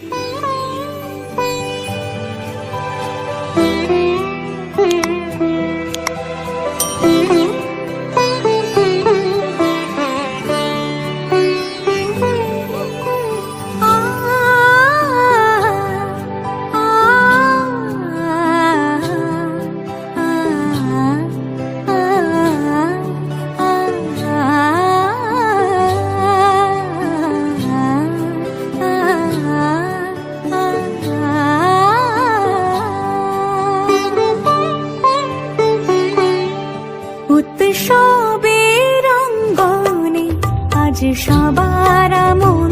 Bye. আজ সবার মন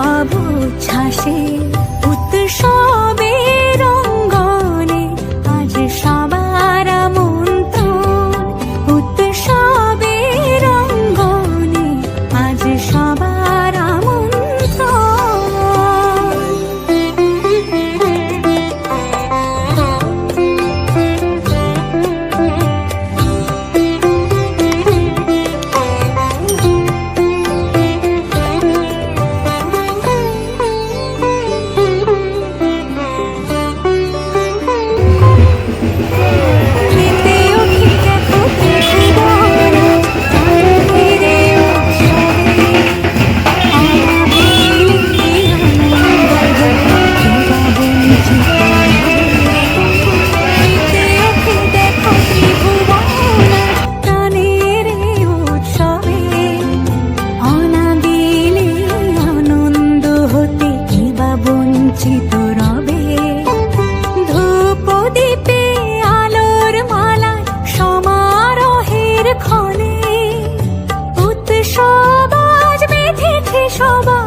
ভাব ছাসে উৎসব trouble.